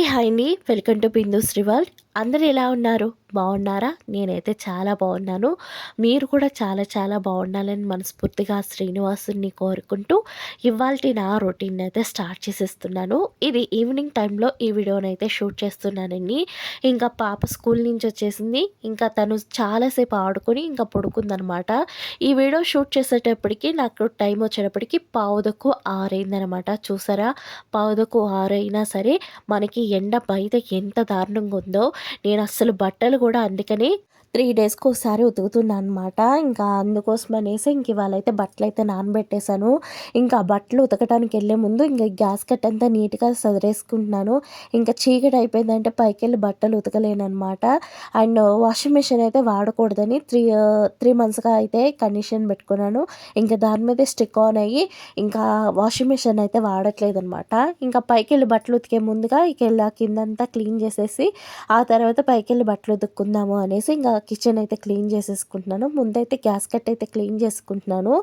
Hi అండి. Welcome to Bindu Srival. అందరు ఎలా ఉన్నారు? బాగున్నారా? నేనైతే చాలా బాగున్నాను. మీరు కూడా చాలా చాలా బాగుండాలని మనస్ఫూర్తిగా శ్రీనివాసుని కోరుకుంటూ ఇవాళ నా రొటీన్ అయితే స్టార్ట్ చేసేస్తున్నాను. ఇది ఈవినింగ్ టైంలో ఈ వీడియోని అయితే షూట్ చేస్తున్నానండి. ఇంకా పాప స్కూల్ నుంచి వచ్చేసింది. ఇంకా తను చాలాసేపు ఆడుకొని ఇంకా పడుకుందనమాట. ఈ వీడియో షూట్ చేసేటప్పటికి నాకు టైం వచ్చేటప్పటికి పావుదకు ఆరైందనమాట. చూసారా? పావుదకు ఆరైనా సరే మనకి ఎండ బయట ఎంత దారుణంగా ఉందో నేను అస్సలు బట్టలు కూడా అందుకని త్రీ డేస్కి ఒకసారి ఉతుకుతున్నాను అనమాట ఇంకా అందుకోసం అనేసి ఇంక ఇవాళ అయితే బట్టలు అయితే నానబెట్టేశాను. ఇంకా బట్టలు ఉతకడానికి వెళ్ళే ముందు ఇంకా గ్యాస్ కట్ అంతా నీట్గా సదిరేసుకుంటున్నాను. ఇంకా చీకటి అయిపోయిందంటే పైకి వెళ్ళి బట్టలు ఉతకలేను అనమాట అండ్ వాషింగ్ మిషన్ అయితే వాడకూడదని త్రీ త్రీ మంత్స్గా అయితే కండిషన్ పెట్టుకున్నాను. ఇంకా దాని మీద స్టిక్ ఆన్ అయ్యి ఇంకా వాషింగ్ మిషన్ అయితే వాడట్లేదు అనమాట ఇంకా పైకి వెళ్ళి బట్టలు ఉతికే ముందుగా ఇక వెళ్ళి కిందంతా క్లీన్ చేసేసి ఆ తర్వాత పైకి వెళ్ళి బట్టలు ఉతుక్కుందాము అనేసి ఇంకా కిచెన్ అయితే క్లీన్ చేసేసుకుంటున్నాను. ముందైతే గ్యాస్ కట్ అయితే క్లీన్ చేసుకుంటున్నాను.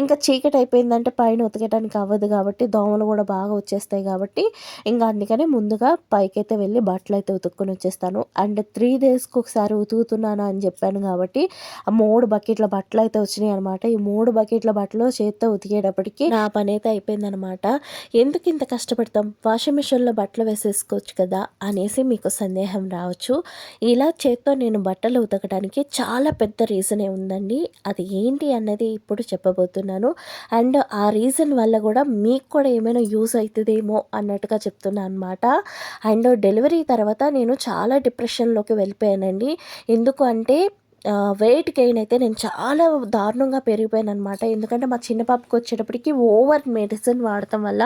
ఇంకా చీకటి అయిపోయిందంటే పైన ఉతకడానికి అవ్వదు కాబట్టి దోమలు కూడా బాగా వచ్చేస్తాయి కాబట్టి ఇంకా అందుకనే ముందుగా పైకి అయితే వెళ్ళి బట్టలు అయితే ఉతుక్కొని వచ్చేస్తాను. అండ్ త్రీ డేస్కి ఒకసారి ఉతుకుతున్నాను అని చెప్పాను కాబట్టి ఆ మూడు బకెట్ల బట్టలు అయితే వచ్చినాయి అనమాట ఈ మూడు బకెట్ల బట్టలు చేత్తో ఉతికేటప్పటికి నా పని అయితే అయిపోయిందనమాట ఎందుకు ఇంత కష్టపడతాం? వాషింగ్ మిషన్లో బట్టలు వేసేసుకోవచ్చు కదా అనేసి మీకు సందేహం రావచ్చు. ఇలా చేత్తో నేను బట్టలు ఉతక జరగడానికి చాలా పెద్ద రీజనే ఉందండి. అది ఏంటి అన్నది ఇప్పుడు చెప్పబోతున్నాను. అండ్ ఆ రీజన్ వల్ల కూడా మీకు కూడా ఏమైనా యూస్ అవుతుందేమో అన్నట్టుగా చెప్తున్నాను అనమాట అండ్ డెలివరీ తర్వాత నేను చాలా డిప్రెషన్లోకి వెళ్ళిపోయానండి. ఎందుకు అంటే వెయిట్ గెయిన్ అయితే నేను చాలా దారుణంగా పెరిగిపోయాను అనమాట ఎందుకంటే మా చిన్న పాపకి వచ్చేటప్పటికి ఓవర్ మెడిసిన్ వాడటం వల్ల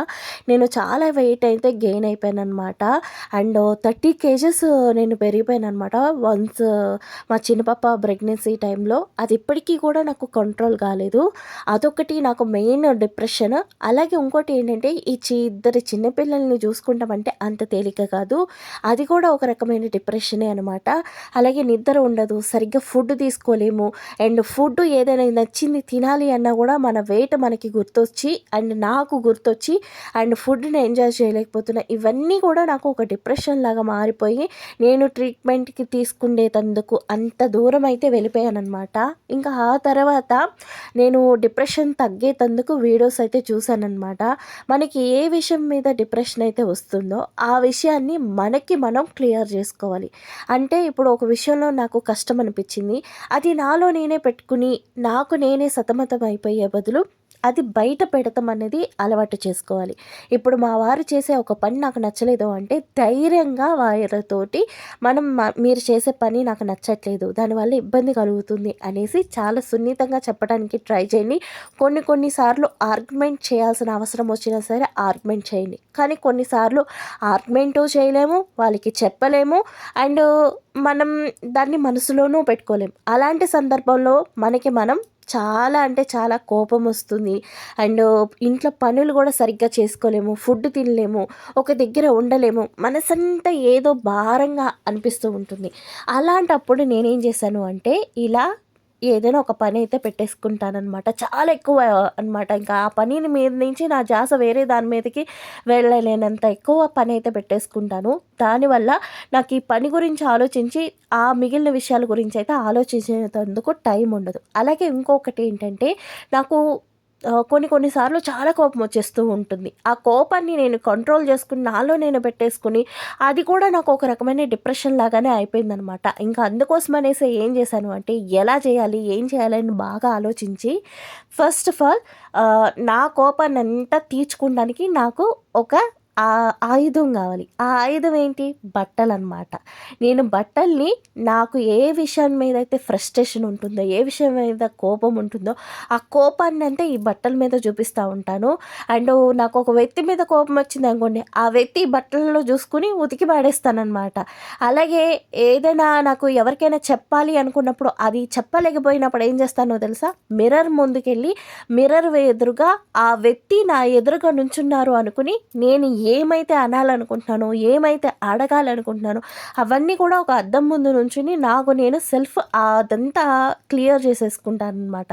నేను చాలా వెయిట్ అయితే గెయిన్ అయిపోయాను అనమాట అండ్ థర్టీ కేజెస్ నేను పెరిగిపోయాను అనమాట వన్స్ uh, మా చిన్న పాప ప్రెగ్నెన్సీ టైంలో అది ఇప్పటికీ కూడా నాకు కంట్రోల్ కాలేదు. అదొకటి నాకు మెయిన్ డిప్రెషన్ అలాగే ఇంకోటి ఏంటంటే ఈ చి ఇద్దరు చిన్నపిల్లల్ని చూసుకుంటామంటే అంత తేలిక కాదు. అది కూడా ఒక రకమైన డిప్రెషనే అనమాట అలాగే నిద్ర ఉండదు సరిగ్గా ఫుడ్ ఫుడ్ తీసుకోలేము. అండ్ ఫుడ్ ఏదైనా నచ్చింది తినాలి అన్నా కూడా మన వెయిట్ మనకి గుర్తొచ్చి అండ్ నాకు గుర్తొచ్చి అండ్ ఫుడ్ని ఎంజాయ్ చేయలేకపోతున్నా. ఇవన్నీ కూడా నాకు ఒక డిప్రెషన్ లాగా మారిపోయి నేను ట్రీట్మెంట్కి తీసుకునేటందుకు అంత దూరం అయితే వెళ్ళిపోయాను అనమాట ఇంకా ఆ తర్వాత నేను డిప్రెషన్ తగ్గేటందుకు వీడియోస్ అయితే చూశానమాట మనకి ఏ విషయం మీద డిప్రెషన్ అయితే వస్తుందో ఆ విషయాన్ని మనకి మనం క్లియర్ చేసుకోవాలి. అంటే ఇప్పుడు ఒక విషయంలో నాకు కష్టం అనిపించింది. అది నాలో నేనే పెట్టుకుని నాకు నేనే సతమతం అయిపోయే బదులు అది బయట పెడతాం అనేది అలవాటు చేసుకోవాలి. ఇప్పుడు మా వారు చేసే ఒక పని నాకు నచ్చలేదు అంటే ధైర్యంగా వారితోటి మనం మీరు చేసే పని నాకు నచ్చట్లేదు దానివల్ల ఇబ్బంది కలుగుతుంది అనేసి చాలా సున్నితంగా చెప్పడానికి ట్రై చేయండి. కొన్ని కొన్నిసార్లు ఆర్గ్యుమెంట్ చేయాల్సిన అవసరం వచ్చినా సరే ఆర్గ్యుమెంట్ చేయండి. కానీ కొన్నిసార్లు ఆర్గ్యుమెంటు చేయలేము వాళ్ళకి చెప్పలేము అండ్ మనం దాన్ని మనసులోనూ పెట్టుకోలేము. అలాంటి సందర్భంలో మనకి మనం చాలా అంటే చాలా కోపం వస్తుంది. అండ్ ఇంట్లో పనులు కూడా సరిగ్గా చేసుకోలేము ఫుడ్ తినలేము ఒక దగ్గర ఉండలేము. మనసంతా ఏదో భారంగా అనిపిస్తూ ఉంటుంది. అలాంటప్పుడు నేనేం చేశాను అంటే ఇలా ఏదైనా ఒక పని అయితే పెట్టేసుకుంటానమాట చాలా ఎక్కువ అనమాట ఇంకా ఆ పనిని మీద నుంచి నా జాస వేరే దాని మీదకి వెళ్ళలేనంత ఎక్కువ పని అయితే పెట్టేసుకుంటాను. దానివల్ల నాకు ఈ పని గురించి ఆలోచించి ఆ మిగిలిన విషయాల గురించి అయితే ఆలోచించేందుకు టైం ఉండదు. అలాగే ఇంకొకటి ఏంటంటే నాకు కొన్ని కొన్నిసార్లు చాలా కోపం వచ్చేస్తూ ఉంటుంది. ఆ కోపాన్ని నేను కంట్రోల్ చేసుకుని నాలో నేను పెట్టేసుకుని అది కూడా నాకు ఒక రకమైన డిప్రెషన్ లాగానే అయిపోయిందనమాట. ఇంకా అందుకోసం అనేసి ఏం చేశాను అంటే ఎలా చేయాలి ఏం చేయాలని బాగా ఆలోచించి ఫస్ట్ ఆఫ్ ఆల్ నా కోపాన్ని అంతా తీర్చుకోవడానికి నాకు ఒక ఆ ఆయుధం కావాలి. ఆ ఆయుధం ఏంటి? బట్టలు అనమాట నేను బట్టల్ని నాకు ఏ విషయం మీద అయితే ఫ్రస్ట్రేషన్ ఉంటుందో ఏ విషయం మీద కోపం ఉంటుందో ఆ కోపాన్ని అంటే ఈ బట్టల మీద చూపిస్తూ ఉంటాను. అండ్ నాకు ఒక వ్యక్తి మీద కోపం వచ్చింది అనుకోండి ఆ వ్యక్తి బట్టలలో చూసుకుని ఉతికి పాడేస్తానమాట అలాగే ఏదైనా నాకు ఎవరికైనా చెప్పాలి అనుకున్నప్పుడు అది చెప్పలేకపోయినప్పుడు ఏం చేస్తానో తెలుసా? మిర్రర్ ముందుకెళ్ళి మిర్రర్ ఎదురుగా ఆ వ్యక్తి నా ఎదురుగా నుంచున్నారు అనుకుని నేను ఏమైతే అనాలనుకుంటున్నానో ఏమైతే అడగాలనుకుంటున్నానో అవన్నీ కూడా ఒక అద్దం ముందు నుంచుని నాకు నేను సెల్ఫ్ అదంతా క్లియర్ చేసేసుకుంటాను అనమాట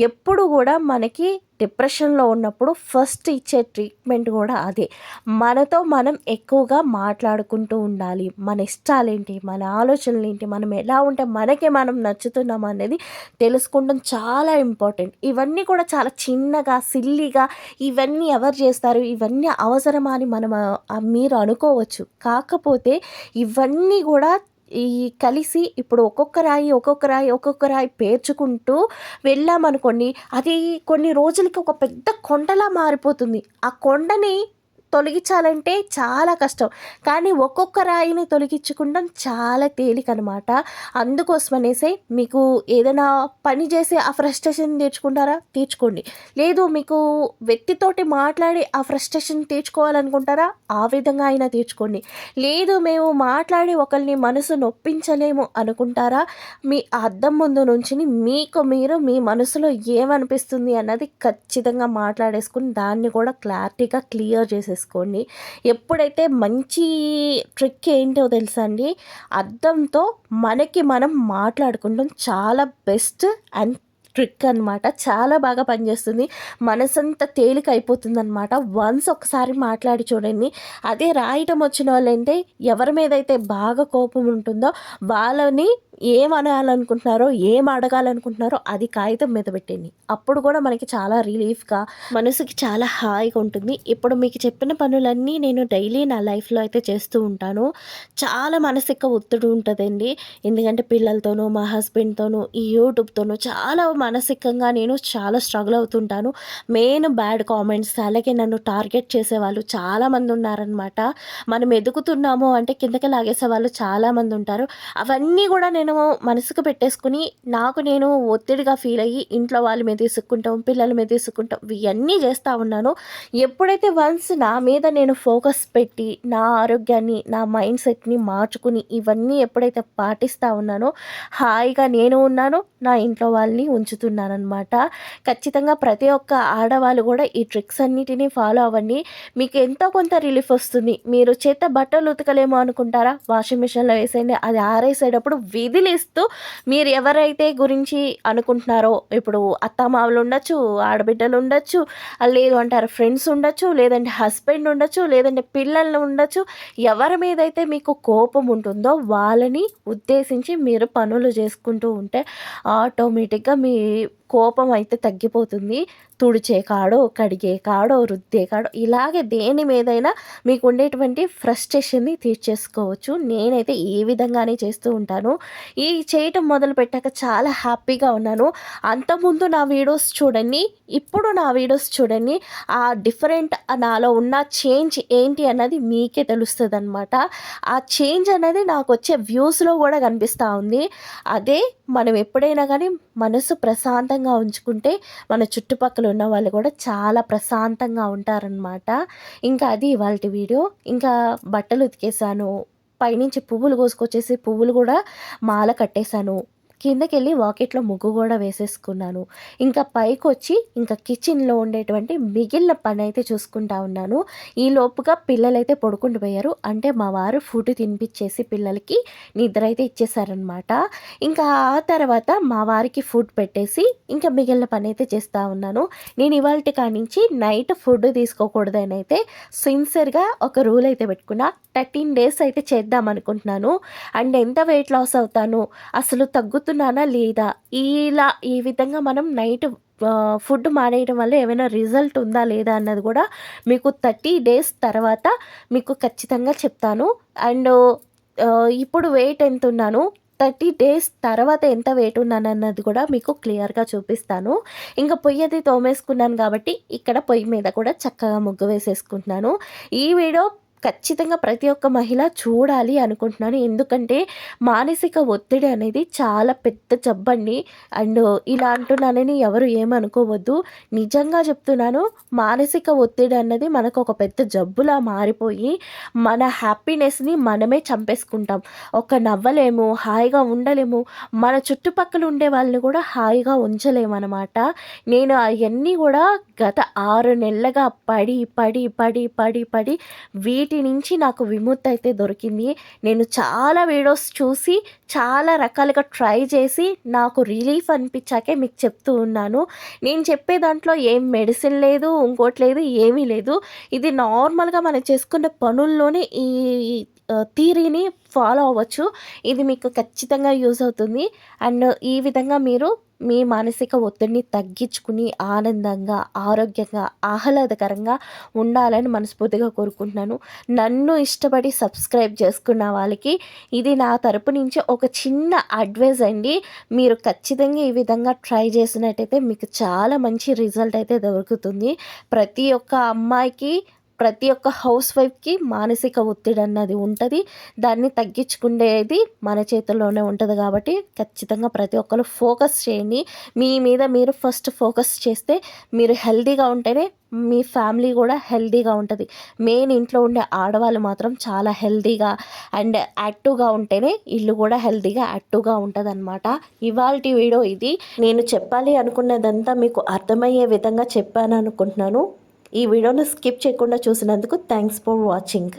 ఎప్పుడు కూడా మనకి డిప్రెషన్లో ఉన్నప్పుడు ఫస్ట్ ఇచ్చే ట్రీట్మెంట్ కూడా అదే. మనతో మనం ఎక్కువగా మాట్లాడుకుంటూ ఉండాలి. మన ఇష్టాలేంటి? మన ఆలోచనలు ఏంటి మనం ఎలా ఉంటే మనకే మనం నచ్చుతున్నాం అనేది తెలుసుకోవడం చాలా ఇంపార్టెంట్. ఇవన్నీ కూడా చాలా చిన్నగా సిల్లీగా ఇవన్నీ ఎవరు చేస్తారు? ఇవన్నీ అవసరమా అని మనం మీరు అనుకోవచ్చు. కాకపోతే ఇవన్నీ కూడా ఈ కలిసి ఇప్పుడు ఒక్కొక్క రాయి ఒక్కొక్క రాయి ఒక్కొక్క రాయి పేర్చుకుంటూ వెళ్ళామనుకోండి అది కొన్ని రోజులకి ఒక పెద్ద కొండలా మారిపోతుంది. ఆ కొండని తొలగించాలంటే చాలా కష్టం. కానీ ఒక్కొక్క రాయిని తొలగించుకుంటాం చాలా తేలిక అనమాట అనేసి మీకు ఏదైనా పని చేసి ఆ ఫ్రస్ట్రేషన్ తీర్చుకుంటారా? తీర్చుకోండి. లేదు మీకు వ్యక్తితోటి మాట్లాడి ఆ ఫ్రస్ట్రేషన్ తీర్చుకోవాలనుకుంటారా? ఆ విధంగా అయినా తీర్చుకోండి. లేదు మేము మాట్లాడి ఒకరిని మనసు నొప్పించలేము అనుకుంటారా? మీ అద్దం ముందు నుంచి మీకు మీరు మీ మనసులో ఏమనిపిస్తుంది అన్నది ఖచ్చితంగా మాట్లాడేసుకుని దాన్ని కూడా క్లారిటీగా క్లియర్ చేసుకోండి. ఎప్పుడైతే మంచి ట్రిక్ ఏంటో తెలుసా అండి? అర్థంతో మనకి మనం మాట్లాడుకుంటాం. చాలా బెస్ట్ అండ్ ట్రిక్ అనమాట చాలా బాగా పనిచేస్తుంది. మనసంతా తేలిక అయిపోతుంది అనమాట వన్స్ ఒకసారి మాట్లాడి చూడండి. అదే రాయటం వచ్చిన వాళ్ళంటే ఎవరి మీద అయితే బాగా కోపం ఉంటుందో వాళ్ళని ఏం అనాలనుకుంటున్నారో ఏం అడగాలనుకుంటున్నారో అది కాగితం మీద పెట్టండి అప్పుడు కూడా మనకి చాలా రిలీఫ్గా మనసుకి చాలా హాయిగా ఉంటుంది. ఇప్పుడు మీకు చెప్పిన పనులన్నీ నేను డైలీ నా లైఫ్లో అయితే చేస్తూ ఉంటాను. చాలా మానసిక ఒత్తిడి ఉంటుందండి. ఎందుకంటే పిల్లలతోనూ మా హస్బెండ్తోనూ ఈ యూట్యూబ్తోనూ చాలా మానసికంగా నేను చాలా స్ట్రగుల్ అవుతుంటాను. మెయిన్ బ్యాడ్ కామెంట్స్ అలాగే నన్ను టార్గెట్ చేసేవాళ్ళు చాలామంది ఉన్నారనమాట మనం ఎదుగుతున్నాము అంటే కిందకి లాగేసే వాళ్ళు చాలామంది ఉంటారు. అవన్నీ కూడా నేను మనసుకు పెట్టేసుకుని నాకు నేను ఒత్తిడిగా ఫీల్ అయ్యి ఇంట్లో వాళ్ళ మీద తీసుకుంటాం పిల్లల మీద తీసుకుంటాం ఇవన్నీ చేస్తూ ఉన్నాను. ఎప్పుడైతే వన్స్ నా మీద నేను ఫోకస్ పెట్టి నా ఆరోగ్యాన్ని నా మైండ్ సెట్ని మార్చుకుని ఇవన్నీ ఎప్పుడైతే పాటిస్తూ ఉన్నానో హాయిగా నేను ఉన్నాను నా ఇంట్లో వాళ్ళని ఉంచుతున్నాను అనమాట ఖచ్చితంగా ప్రతి ఒక్క ఆడవాళ్ళు కూడా ఈ ట్రిక్స్ అన్నిటినీ ఫాలో అవ్వండి. మీకు ఎంతో కొంత రిలీఫ్ వస్తుంది. మీరు చేత బట్టలు ఉతకలేమో అనుకుంటారా? వాషింగ్ మిషన్లో వేసేయండి అది ఆరేసేటప్పుడు వదిలేస్తూ మీరు ఎవరైతే గురించి అనుకుంటున్నారో ఇప్పుడు అత్తమామలు ఉండొచ్చు ఆడబిడ్డలు ఉండొచ్చు లేదు అంటారు ఫ్రెండ్స్ ఉండొచ్చు లేదంటే హస్బెండ్ ఉండొచ్చు లేదంటే పిల్లలు ఉండొచ్చు ఎవరి మీద అయితే మీకు కోపం ఉంటుందో వాళ్ళని ఉద్దేశించి మీరు పనులు చేసుకుంటూ ఉంటే ఆటోమేటిక్గా మీ కోపం అయితే తగ్గిపోతుంది. తుడిచే కాడో కడిగే కాడో రుద్దే కాడో ఇలాగే దేని మీదైనా మీకు ఉండేటువంటి ఫ్రస్ట్రేషన్ని తీర్చేసుకోవచ్చు. నేనైతే ఈ విధంగానే చేస్తూ ఉంటాను. ఈ చేయటం మొదలు పెట్టాక చాలా హ్యాపీగా ఉన్నాను. అంతకుముందు నా వీడియోస్ చూడండి ఇప్పుడు నా వీడియోస్ చూడండి ఆ డిఫరెంట్ నాలో ఉన్న చేంజ్ ఏంటి అన్నది మీకే తెలుస్తుంది అనమాట ఆ చేంజ్ అనేది నాకు వచ్చే వ్యూస్లో కూడా కనిపిస్తూ ఉంది. అదే మనం ఎప్పుడైనా కానీ మనసు ప్రశాంతంగా ఉంచుకుంటే మన చుట్టుపక్కల ఉన్న వాళ్ళు కూడా చాలా ప్రశాంతంగా ఉంటారనమాట ఇంకా అది ఇవాళ వీడియో. ఇంకా బట్టలు ఉతికేసాను. పైనుంచి పువ్వులు కోసుకొచ్చేసి పువ్వులు కూడా మాల కట్టేశాను కిందకెళ్ళి వాకెట్లో ముగ్గు కూడా వేసేసుకున్నాను. ఇంకా పైకి వచ్చి ఇంకా కిచెన్లో ఉండేటువంటి మిగిలిన పని అయితే చూసుకుంటా ఉన్నాను. ఈ లోపుగా పిల్లలైతే పడుకుంటూ పోయారు. అంటే మా వారు ఫుడ్ తినిపించేసి పిల్లలకి నిద్ర అయితే ఇచ్చేసారనమాట ఇంకా ఆ తర్వాత మా వారికి ఫుడ్ పెట్టేసి ఇంకా మిగిలిన పని అయితే చేస్తూ ఉన్నాను. నేను ఇవాళ కానించి నైట్ ఫుడ్ తీసుకోకూడదని అయితే సిన్సియర్గా ఒక రూల్ అయితే పెట్టుకున్నా. థర్టీన్ డేస్ అయితే చేద్దాం అనుకుంటున్నాను. అండ్ ఎంత వెయిట్ లాస్ అవుతాను? అసలు చెప్తున్నానా లేదా? ఇలా ఈ విధంగా మనం నైట్ ఫుడ్ మానేయడం వల్ల ఏమైనా రిజల్ట్ ఉందా లేదా అన్నది కూడా మీకు థర్టీ డేస్ తర్వాత మీకు ఖచ్చితంగా చెప్తాను. అండ్ ఇప్పుడు వెయిట్ ఎంత ఉన్నాను థర్టీ డేస్ తర్వాత ఎంత వెయిట్ ఉన్నాను అన్నది కూడా మీకు క్లియర్గా చూపిస్తాను. ఇంకా పొయ్యి అది తోమేసుకున్నాను కాబట్టి ఇక్కడ పొయ్యి మీద కూడా చక్కగా ముగ్గు వేసేసుకుంటున్నాను. ఈ వీడియో ఖచ్చితంగా ప్రతి ఒక్క మహిళ చూడాలి అనుకుంటున్నాను. ఎందుకంటే మానసిక ఒత్తిడి అనేది చాలా పెద్ద జబ్బండి. అండ్ ఇలా అంటున్నానని ఎవరు ఏమనుకోవద్దు. నిజంగా చెప్తున్నాను మానసిక ఒత్తిడి అన్నది మనకు ఒక పెద్ద జబ్బులా మారిపోయి మన హ్యాపీనెస్ని మనమే చంపేసుకుంటాం. ఒక నవ్వలేము హాయిగా ఉండలేము. మన చుట్టుపక్కల ఉండే వాళ్ళని కూడా హాయిగా ఉంచలేము అనమాట నేను అవన్నీ కూడా గత ఆరు నెలలుగా పడి పడి పడి పడి పడి వీటి వీటి నుంచి నాకు విముక్తి అయితే దొరికింది. నేను చాలా వీడియోస్ చూసి చాలా రకాలుగా ట్రై చేసి నాకు రిలీఫ్ అనిపించాకే మీకు చెప్తూ ఉన్నాను. నేను చెప్పే దాంట్లో ఏం మెడిసిన్ లేదు ఇంకోటి లేదు ఏమీ లేదు. ఇది నార్మల్గా మనం చేసుకునే పనుల్లోనే ఈ థీరీని ఫాలో అవ్వచ్చు. ఇది మీకు ఖచ్చితంగా యూజ్ అవుతుంది. అండ్ ఈ విధంగా మీరు మీ మానసిక ఒత్తిడిని తగ్గించుకుని ఆనందంగా ఆరోగ్యంగా ఆహ్లాదకరంగా ఉండాలని మనస్ఫూర్తిగా కోరుకుంటున్నాను. నన్ను ఇష్టపడి సబ్స్క్రైబ్ చేసుకున్న వాళ్ళకి ఇది నా తరపు నుంచి ఒక చిన్న అడ్వైజ్ అండి. మీరు ఖచ్చితంగా ఈ విధంగా ట్రై చేసినట్టయితే మీకు చాలా మంచి రిజల్ట్ అయితే దొరుకుతుంది. ప్రతి ఒక్క అమ్మాయికి ప్రతి ఒక్క హౌస్ వైఫ్కి మానసిక ఒత్తిడి అన్నది ఉంటుంది. దాన్ని తగ్గించుకునేది మన చేతుల్లోనే ఉంటుంది కాబట్టి ఖచ్చితంగా ప్రతి ఒక్కరు ఫోకస్ చేయండి. మీ మీద మీరు ఫస్ట్ ఫోకస్ చేస్తే మీరు హెల్తీగా ఉంటేనే మీ ఫ్యామిలీ కూడా హెల్దీగా ఉంటుంది. మెయిన్ ఇంట్లో ఉండే ఆడవాళ్ళు మాత్రం చాలా హెల్దీగా అండ్ యాక్టివ్గా ఉంటేనే ఇల్లు కూడా హెల్తీగా యాక్టివ్గా ఉంటుంది అనమాట ఇవాళ వీడియో ఇది. నేను చెప్పాలి అనుకున్నదంతా మీకు అర్థమయ్యే విధంగా చెప్పాను అనుకుంటున్నాను ఈ వీడియోను స్కిప్ చేయకుండా చూసినందుకు థ్యాంక్స్ ఫర్ వాచింగ్.